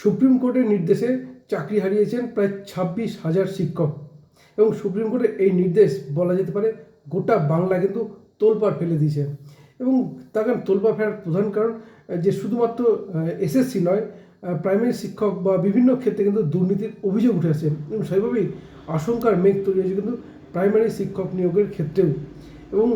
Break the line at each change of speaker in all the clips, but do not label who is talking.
Supreme কোর্টের নির্দেশে চাকরি হারিয়েছেন প্রায় ছাব্বিশ হাজার শিক্ষক। এবং সুপ্রিম কোর্টের এই নির্দেশ বলা যেতে পারে গোটা বাংলা কিন্তু তোলপাড় ফেলে দিয়েছে। এবং তার কারণ তোলপাড় ফেলার প্রধান কারণ, যে শুধুমাত্র এসএসসি নয় প্রাইমারি শিক্ষক বা বিভিন্ন ক্ষেত্রে কিন্তু দুর্নীতির অভিযোগ উঠে আসছে এবং সেইভাবেই আশঙ্কার মেঘ তৈরি হয়েছে কিন্তু প্রাইমারি শিক্ষক নিয়োগের ক্ষেত্রেও। এবং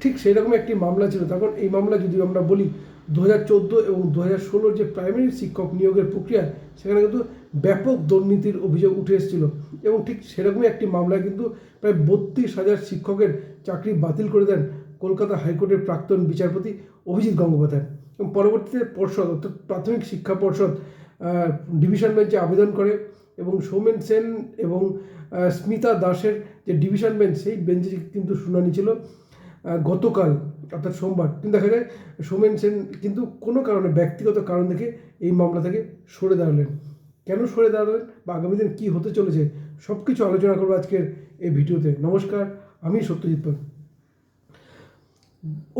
ঠিক সেই রকম একটি মামলা ছিল। তখন এই মামলা যদি আমরা বলি দু হাজার চোদ্দ এবং দু হাজার ষোলোর যে প্রাইমারি শিক্ষক নিয়োগের প্রক্রিয়া, সেখানে কিন্তু ব্যাপক দুর্নীতির অভিযোগ উঠে এসেছিল। এবং ঠিক সেরকমই একটি মামলায় কিন্তু প্রায় বত্রিশ হাজার শিক্ষকের চাকরি বাতিল করে দেন কলকাতা হাইকোর্টের প্রাক্তন বিচারপতি অভিজিৎ গঙ্গোপাধ্যায়। এবং পরবর্তীতে পর্ষদ, অর্থাৎ প্রাথমিক শিক্ষা পর্ষদ ডিভিশন বেঞ্চে আবেদন করে এবং সৌমেন সেন এবং স্মিতা দাসের যে ডিভিশন বেঞ্চ সেই বেঞ্চে কিন্তু শুনানি ছিল। গতকাল, অর্থাৎ সোমবার, কিন্তু দেখা যায় সোমেন সেন কিন্তু কোনো কারণে, ব্যক্তিগত কারণ দেখে এই মামলা থেকে সরে দাঁড়ালেন। কেন সরে দাঁড়ালেন বা আগামী দিন কী হতে চলেছে সব কিছু আলোচনা করব আজকের এই ভিডিওতে। নমস্কার, আমি সত্যজিৎ পাল।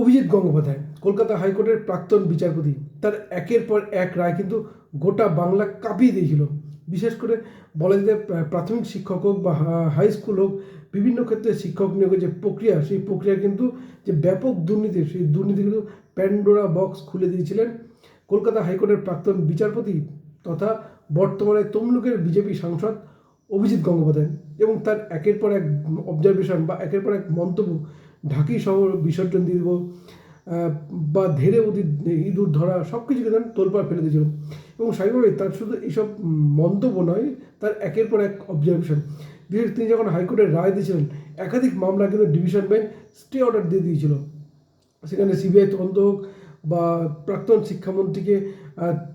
অভিজিৎ গঙ্গোপাধ্যায়, কলকাতা হাইকোর্টের প্রাক্তন বিচারপতি, তার একের পর এক রায় কিন্তু গোটা বাংলা কাঁপিয়ে দিয়েছিল। বিশেষ করে বলা যেতে প্রা- প্রাথমিক শিক্ষক হোক বা হাই স্কুল হোক, বিভিন্ন ক্ষেত্রে শিক্ষক নিয়োগের যে প্রক্রিয়া, সেই প্রক্রিয়া কিন্তু যে ব্যাপক দুর্নীতি, সেই দুর্নীতি কিন্তু প্যান্ডোরা বক্স খুলে দিয়েছিলেন। কলকাতা হাইকোর্টের প্রাক্তন বিচারপতি তথা বর্তমানে তমলুকের বিজেপি সাংসদ অভিজিৎ গঙ্গোপাধ্যায় এবং তার একের পর এক অবজারভেশন বা একের পর এক মন্তব্য ঢাকি শহর বিসর্জন দিয়ে দেবো। বা ধেরে অতীত ইঁদুর ধরা সব কিছু কিন্তু তোলপাড় ফেলে দিয়েছিল। এবং স্বাভাবিকভাবে তার শুধু এইসব মন্তব্য নয়, তার একের পর এক অবজারভেশন বিশেষ তিনি যখন হাইকোর্টের রায় দিয়েছিলেন, একাধিক মামলা কিন্তু ডিভিশন বেঞ্চ স্টে অর্ডার দিয়ে দিয়েছিল। সেখানে সিবিআই তদন্ত হোক বা প্রাক্তন শিক্ষামন্ত্রীকে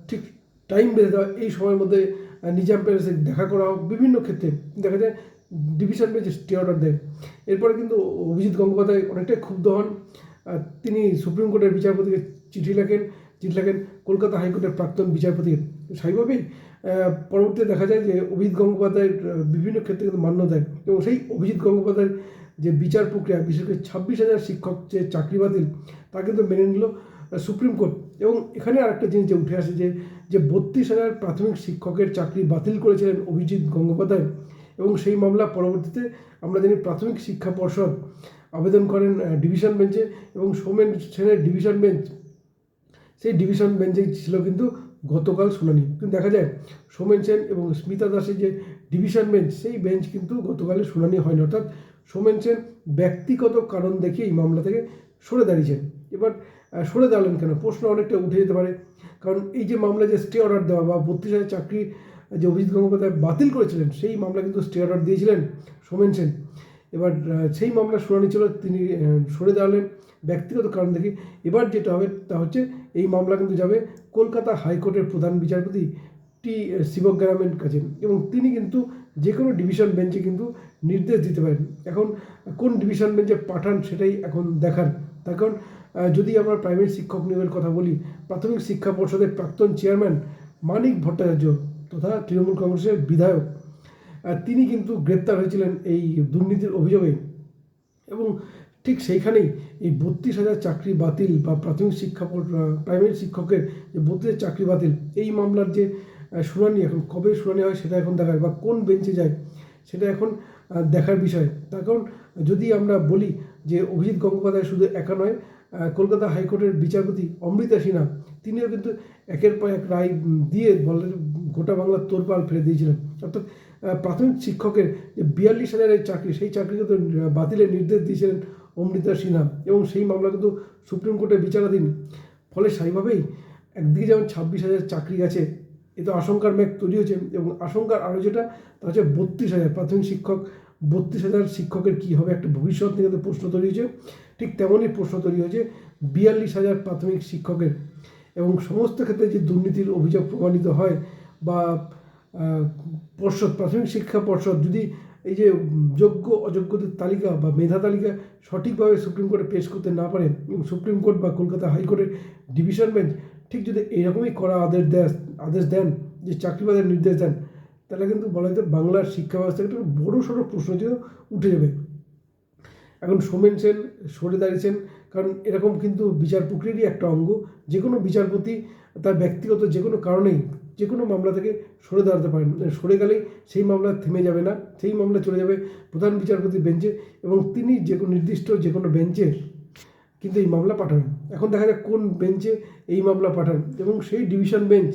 ঠিক টাইম বেঁধে দেওয়া, এই সময়ের মধ্যে নিজাম প্যালেসে দেখা করা হোক, বিভিন্ন ক্ষেত্রে দেখা যায় ডিভিশন বেঞ্চ স্টে অর্ডার দেয়। এরপরে কিন্তু অভিজিৎ গঙ্গোপাধ্যায় অনেকটাই ক্ষুব্ধ হন। তিনি সুপ্রিম কোর্টের বিচারপতিকে চিঠি লেখেন চিঠি লেখেন কলকাতা হাইকোর্টের প্রাক্তন বিচারপতি স্বাভাবিকভাবেই পরবর্তীতে দেখা যায় যে অভিজিৎ গঙ্গোপাধ্যায়ের বিভিন্ন ক্ষেত্রে কিন্তু মান্য দেয় এবং সেই অভিজিৎ গঙ্গোপাধ্যায়ের যে বিচার প্রক্রিয়া, বিশেষ করে ছাব্বিশ হাজার শিক্ষক যে চাকরি বাতিল, তা কিন্তু মেনে নিল সুপ্রিম কোর্ট। এবং এখানে আরেকটা জিনিস যে উঠে আসে যে যে বত্রিশ হাজার প্রাথমিক শিক্ষকের চাকরি বাতিল করেছিলেন অভিজিৎ গঙ্গোপাধ্যায়। এবং সেই মামলা পরবর্তীতে আমরা জানি প্রাথমিক শিক্ষা পর্ষদ আবেদন করেন ডিভিশন বেঞ্চে এবং সোমেন সেনের ডিভিশন বেঞ্চ সেই ডিভিশন বেঞ্চেই ছিল কিন্তু গতকাল শুনানি। কিন্তু দেখা যায়, সোমেন সেন এবং স্মিতা দাসের যে ডিভিশন বেঞ্চ সেই বেঞ্চ কিন্তু গতকালের শুনানি হয়নি। অর্থাৎ সোমেন সেন ব্যক্তিগত কারণ দেখে এই মামলা থেকে সরে দাঁড়িয়েছেন। এবার সরে দাঁড়ালেন কেন? প্রশ্ন অনেকটা উঠে যেতে পারে। কারণ এই যে মামলা যে স্টে অর্ডার দেওয়া বা বত্রিশ হাজার চাকরি যে অভিজিৎ গঙ্গোপাধ্যায় বাতিল করেছিলেন, সেই মামলা কিন্তু স্টে অর্ডার দিয়েছিলেন সোমেন সেন। এবার সেই মামলা শুনানি ছিল তিনি সরে দাঁড়ালেন ব্যক্তিগত কারণ দেখে। এবার যেটা হবে তা হচ্ছে, এই মামলা কিন্তু যাবে কলকাতা হাইকোর্টের প্রধান বিচারপতি টি শিবগ্রামের কাছে এবং তিনি কিন্তু যে কোনো ডিভিশন বেঞ্চে কিন্তু নির্দেশ দিতে পারেন। এখন কোন ডিভিশন বেঞ্চে পাঠান সেটাই এখন দেখার। তার কারণ যদি আমরা প্রাইমারি শিক্ষক নিয়োগের কথা বলি, প্রাথমিক শিক্ষা পর্ষদের প্রাক্তন চেয়ারম্যান মানিক ভট্টাচার্য তথা তৃণমূল কংগ্রেসের বিধায়ক তিনি কিন্তু গ্রেপ্তার হয়েছিলেন এই দুর্নীতির অভিযোগে। এবং ঠিক সেইখানেই এই বত্রিশ হাজার চাকরি বাতিল বা প্রাথমিক শিক্ষা প্রাইমারি শিক্ষকের যে বত্রিশ চাকরি বাতিল, এই মামলার যে শুনানি এখন কবে শুনানি হয় সেটা এখন দেখার বা কোন বেঞ্চে যায় সেটা এখন দেখার বিষয়। তার কারণ, যদি আমরা বলি যে অভিজিৎ গঙ্গোপাধ্যায় শুধু একা নয় কলকাতা হাইকোর্টের বিচারপতি অমৃতা সিনহা, তিনিও কিন্তু একের পর এক রায় দিয়ে বলেন গোটা বাংলার তোরপাল ফেলে দিয়েছিলেন। অর্থাৎ প্রাথমিক শিক্ষকের যে বিয়াল্লিশ হাজারের চাকরি, সেই চাকরি কিন্তু বাতিলের নির্দেশ দিয়েছিলেন অমৃতা সিনহা এবং সেই মামলা কিন্তু সুপ্রিম কোর্টে বিচারাধীন। ফলে সেইভাবেই একদিকে যেমন ছাব্বিশ হাজার চাকরি আছে এ তো আশঙ্কার মেঘ তৈরি হয়েছে এবং আশঙ্কার আরও যেটা, তা হচ্ছে বত্রিশ হাজার, প্রাথমিক শিক্ষক বত্রিশ হাজার শিক্ষকের কী হবে একটা ভবিষ্যৎ নিয়ে প্রশ্ন তৈরি হয়েছে। ঠিক তেমনই প্রশ্ন তৈরি হয়েছে বিয়াল্লিশ হাজার প্রাথমিক শিক্ষকের এবং সমস্ত ক্ষেত্রে যে দুর্নীতির অভিযোগ প্রমাণিত হয় বা পর্ষদ, প্রাথমিক শিক্ষা পর্ষদ যদি এই যে যোগ্য, অযোগ্যদের তালিকা বা মেধা তালিকা সঠিকভাবে সুপ্রিম কোর্টে পেশ করতে না পারে এবং সুপ্রিম কোর্ট বা কলকাতা হাইকোর্টের ডিভিশন বেঞ্চ ঠিক যদি এরকমই করা আদেশ দেয়, আদেশ দেন, যে চাকরিবাদের নির্দেশ দেন, তাহলে কিন্তু বলা যেতে বাংলার শিক্ষা ব্যবস্থা একটা বড় সড়ো প্রশ্ন চিহ্ন উঠে যাবে। এখন সোমেন সেন সরে দাঁড়িয়েছেন, কারণ এরকম কিন্তু বিচার প্রক্রিয়ারই একটা অঙ্গ। যে কোনো বিচারপতি তার ব্যক্তিগত যে কোনো কারণেই যে কোনো মামলা থেকে সরে দাঁড়াতে পারেন। সরে গেলেই সেই মামলা থেমে যাবে না, সেই মামলা চলে যাবে প্রধান বিচারপতি বেঞ্চে এবং তিনি যে কোনো নির্দিষ্ট যে কোনো বেঞ্চে কিন্তু এই মামলা পাঠাবেন। এখন দেখা যাক কোন বেঞ্চে এই মামলা পাঠান এবং সেই ডিভিশন বেঞ্চ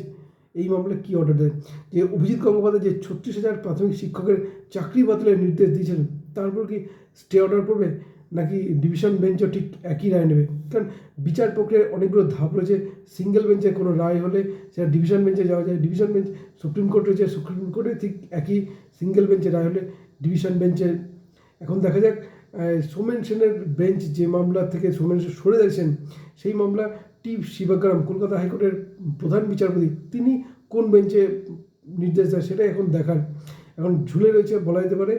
এই মামলা কী অর্ডার দেয়। যে অভিজিৎ গঙ্গোপাধ্যায় যে ছত্রিশ হাজার প্রাথমিক শিক্ষকের চাকরি বাতিলের নির্দেশ দিয়েছিলেন তারপর কি স্টে অর্ডার করবে নাকি ডিভিশন বেঞ্চও ঠিক একই রায় নেবে? কারণ বিচার প্রক্রিয়ায় অনেকগুলো ধাপ রয়েছে। সিঙ্গেল বেঞ্চে কোনো রায় হলে সেটা ডিভিশন বেঞ্চে যাওয়া যায়। ডিভিশন বেঞ্চ সুপ্রিম কোর্ট রয়েছে সুপ্রিম কোর্টে ঠিক একই সিঙ্গেল বেঞ্চে রায় হলে ডিভিশন বেঞ্চে এখন দেখা যাক সোমেন সেনের বেঞ্চ যে মামলা থেকে সোমেন সেন সরে যাচ্ছেন, সেই মামলা টি শিবাগ্রাম কলকাতা হাইকোর্টের প্রধান বিচারপতি, তিনি কোন বেঞ্চে নির্দেশ দেয় সেটা এখন দেখার। এখন ঝুলে রয়েছে বলা যেতে পারে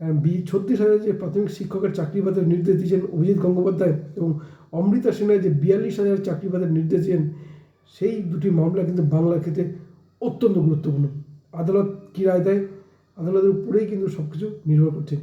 বি, ছত্রিশ হাজার যে প্রাথমিক শিক্ষকের চাকরি পাতের নির্দেশ দিয়েছেন অভিজিৎ গঙ্গোপাধ্যায় এবং অমৃতা সেনায় যে বিয়াল্লিশ হাজার চাকরি পাতের নির্দেশ দিয়েছেন, সেই দুটি মামলা কিন্তু বাংলার ক্ষেত্রে অত্যন্ত গুরুত্বপূর্ণ। আদালত কী রায় দেয়? আদালতের উপরেই কিন্তু সব কিছু নির্ভর করছে।